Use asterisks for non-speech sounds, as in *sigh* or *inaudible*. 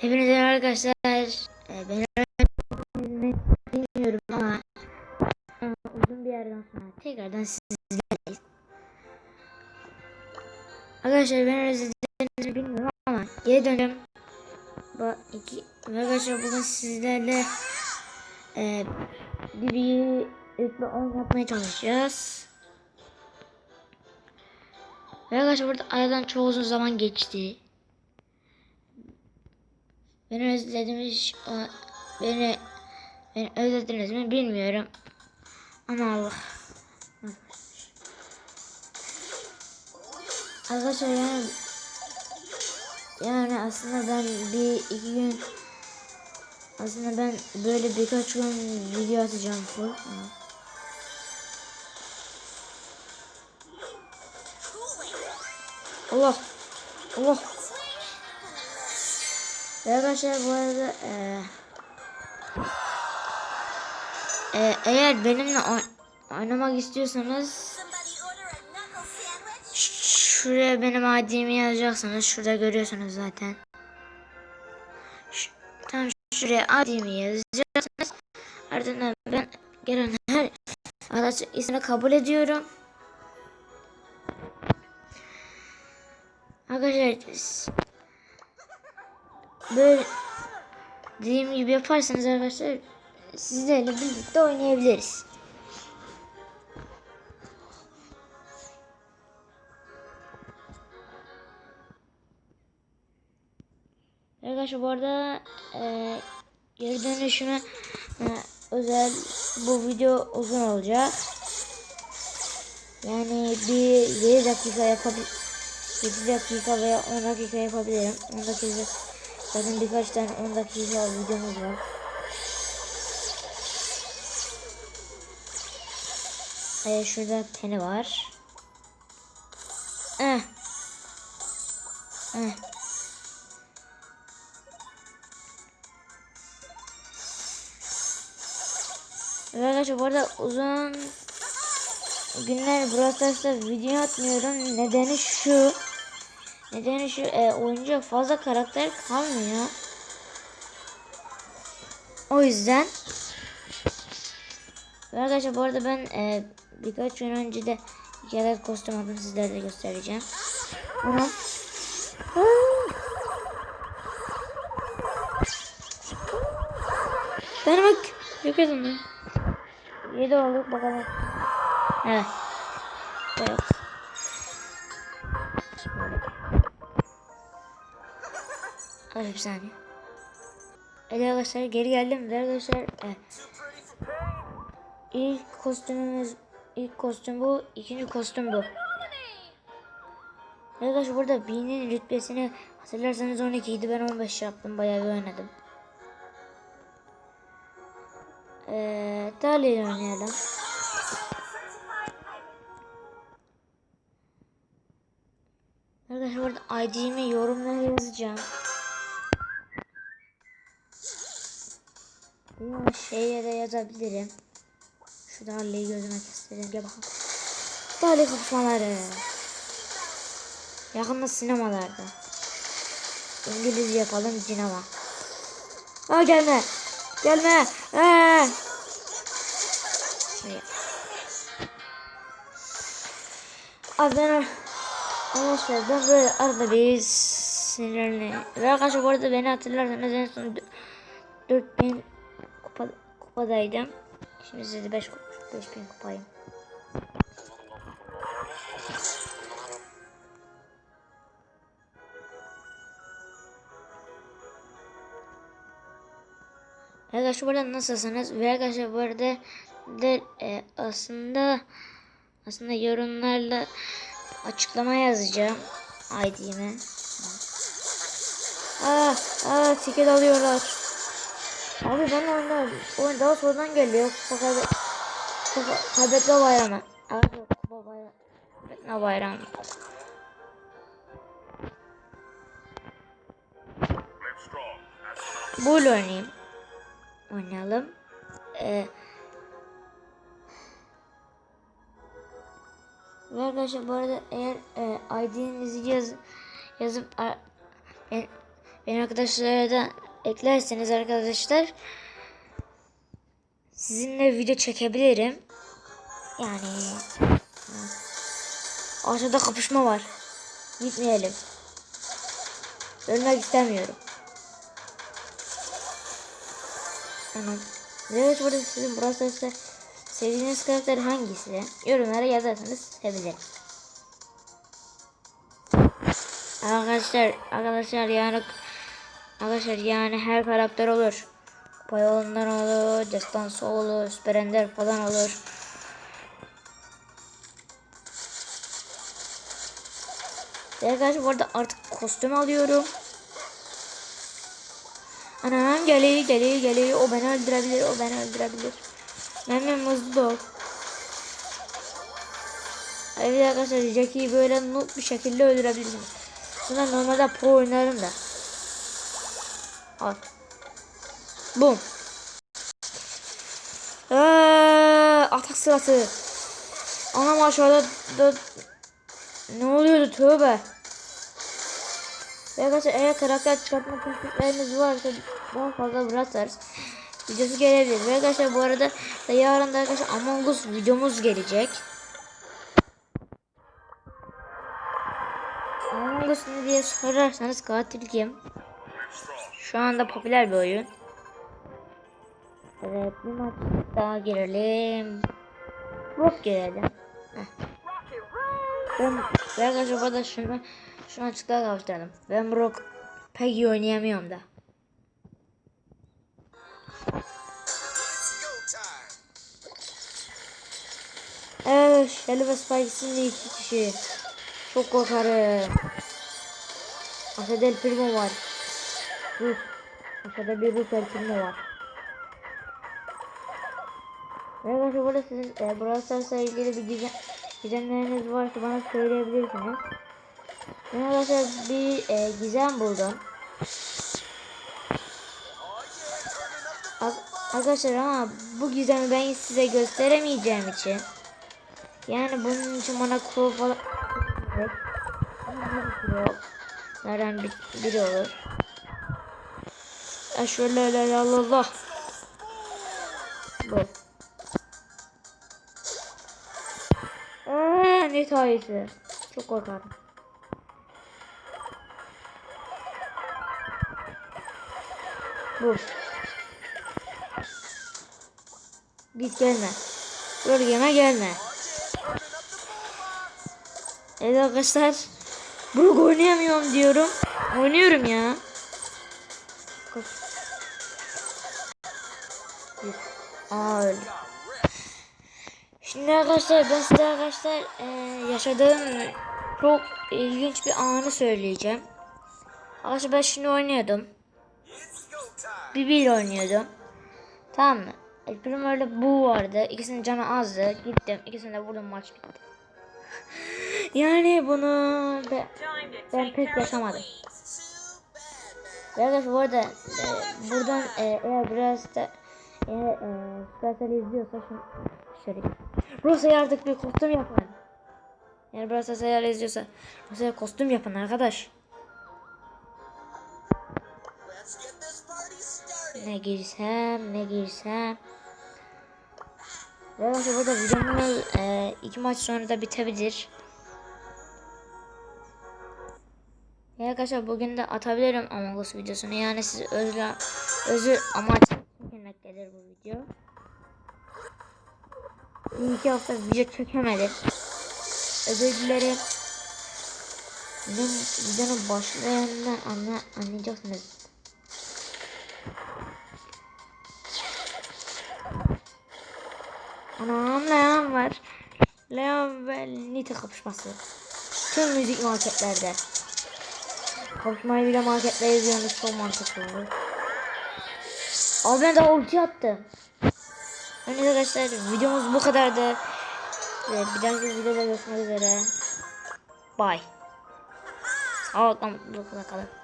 Hepinize arkadaşlar. Ee, ben bilmiyorum ama, uzun bir yerden sonra tekrardan sizlerleyiz. Arkadaşlar ben özlediğinizi bilmiyorum ama geri dönüyorum. Bu iki arkadaşlar bugün sizlerle e, bir rütbe 10 yapmaya çalışacağız. Ve arkadaşlar burada aradan çok uzun zaman geçti. Beni özlediniz beni beni özlediniz mi bilmiyorum. Ama Allah. Arkadaşlar yani yani aslında ben bir iki gün aslında ben böyle birkaç gün video atacağım full. Allah. Allah. Ve arkadaşlar bu arada e, e, eğer benimle oy oynamak istiyorsanız şuraya benim adimi yazacaksınız. Şurada görüyorsunuz zaten. Ş tam şuraya adimi yazacaksınız. Ardından ben gelen her arkadaşlar ismini kabul ediyorum. Arkadaşlar böyle dediğim gibi yaparsanız arkadaşlar sizlerle birlikte oynayabiliriz. Arkadaşlar bu arada e, geri dönüşüme e, özel bu video uzun olacak. Yani bir 7 dakika yapabilir 7 dakika veya 10 dakika yapabilirim. 10 dakika zaten birkaç tane 10 dakika videomuz var. Ee, şurada peni var. Eh. Eh. Evet arkadaşlar bu arada uzun günler Brawl Stars'ta video atmıyorum. Nedeni şu. Nedeni şu e, oyuncu fazla karakter kalmıyor. O yüzden Ve arkadaşlar bu arada ben e, birkaç gün önce de iki adet kostüm aldım sizlere de göstereceğim. Bunu Ben bak yok edin 7 olduk bakalım. Evet. Evet. Hadi bir saniye. Evet arkadaşlar geri geldim. Ve arkadaşlar evet. İlk kostümümüz ilk kostüm bu. ikinci kostüm bu. Arkadaşlar burada B'nin rütbesini hatırlarsanız 12 idi. Ben 15 yaptım. Bayağı bir oynadım. Ee, Dali oynayalım. Arkadaşlar burada ID'mi yorumlara yazacağım. Şeye de yazabilirim. Şu Dali'yi gözüme kestireyim. Gel bakalım. Dali kapışmaları. Yakında sinemalarda. İngilizce yapalım sinema. Aa gelme. Gelme. Abi ben Arkadaşlar ben böyle arada bir sinirli. Ve arkadaşlar bu arada beni hatırlarsanız en son 4000 kupa, kupadaydım. Şimdi size 5 5000 kupayım. Arkadaşlar burada nasılsınız? Ve arkadaşlar bu arada de, e, aslında aslında yorumlarla açıklama yazacağım ID'me. Aa, aa tiket alıyorlar. Abi ben oyunda oyun daha sonradan geliyor. Fakat kupa, kaybetme bayramı. Abi kupa bayramı. Kaybetme bayramı. Böyle oynayayım. Oynayalım. Ee, Ve arkadaşlar bu arada eğer e, ID'nizi yaz, yazıp e, Beni arkadaşlara da eklerseniz arkadaşlar sizinle video çekebilirim. Yani aşağıda kapışma var. Gitmeyelim. Ölmek istemiyorum. Tamam. Evet burada sizin burası ise sevdiğiniz karakter hangisi? Yorumlara yazarsanız sevinirim. Arkadaşlar, arkadaşlar yani arkadaşlar yani her karakter olur. Payolundan olur, destansı olur, süper ender falan olur. Arkadaşlar bu arada artık kostüm alıyorum. Anam geliyor geliyor geliyor. O beni öldürebilir. O beni öldürebilir. Hemen hızlı ol. Evet arkadaşlar Jackie'yi böyle noob bir şekilde öldürebilirsiniz. Sonra normalde pro oynarım da. Al. Bum. Eee, atak sırası. Anam aşağıda da, ne oluyordu tövbe. Ve arkadaşlar eğer karakter çıkartma fikirleriniz varsa daha fazla bırakırız. Videosu gelebilir. Ve arkadaşlar bu arada da yarın da arkadaşlar Among Us videomuz gelecek. Among Us ne diye sorarsanız katil kim? Şu anda popüler bir oyun. Evet bir maç daha girelim. Rock girelim. Ben, arkadaşlar bu arada şunu, şunu açıklığa kavuşturalım. Ben Brock pek iyi oynayamıyorum da. Evet, Shelly ve Spike'sin de iki kişi. Çok korkarım. Aşağıda El Primo var. Rus. Aşağıda bir Rus El Primo var. Ve arkadaşlar burada sizin e, Brawl ilgili bir gizem, gizemleriniz varsa bana söyleyebilirsiniz. Ben arkadaşlar bir e, gizem buldum. Ar- Arkadaşlar ama bu gizemi ben size gösteremeyeceğim için yani bunun için bana kuru falan Nereden bir, biri olur. La la. Bu. Eee ne sayesi. Çok korkarım. Bu. Git gelme. Bölgeme gelme. Evet arkadaşlar. Brook oynayamıyorum diyorum. Oynuyorum ya. Koş. Aa öyle. Şimdi arkadaşlar ben size arkadaşlar e, yaşadığım çok ilginç bir anı söyleyeceğim. Arkadaşlar ben şimdi oynuyordum. Bibi ile oynuyordum. Tamam mı? El Primo'yla bu vardı. İkisinin canı azdı. Gittim. İkisini de vurdum maç bitti. *laughs* Yani bunu ben, ben pek yaşamadım. Ve arkadaşlar bu arada e, buradan e, eğer biraz da eğer e, Supercell izliyorsa şunu şöyle Rosa'ya artık bir kostüm yapın. Yani da eğer izliyorsa Rosa'ya kostüm yapın arkadaş. Ne girsem ne girsem. Ve arkadaşlar burada videomuz e, iki maç sonra da bitebilir. Ya arkadaşlar bugün de atabilirim Among Us videosunu. Yani siz özür, özür amaç Bir iki hafta video çekemedim. Özür dilerim. Videonun, videonun başlayanından anla, anlayacaksınız. Anam Leon var. Leon ve Nita kapışması. Tüm müzik marketlerde. Kapışmayı bile markette izliyorsunuz çok mantıklı olur. Abi ben daha ulti attım. Neyse arkadaşlar videomuz bu kadardı. Evet, bir dahaki videoda görüşmek üzere. Bye. Sağlıkla mutlulukla kalın.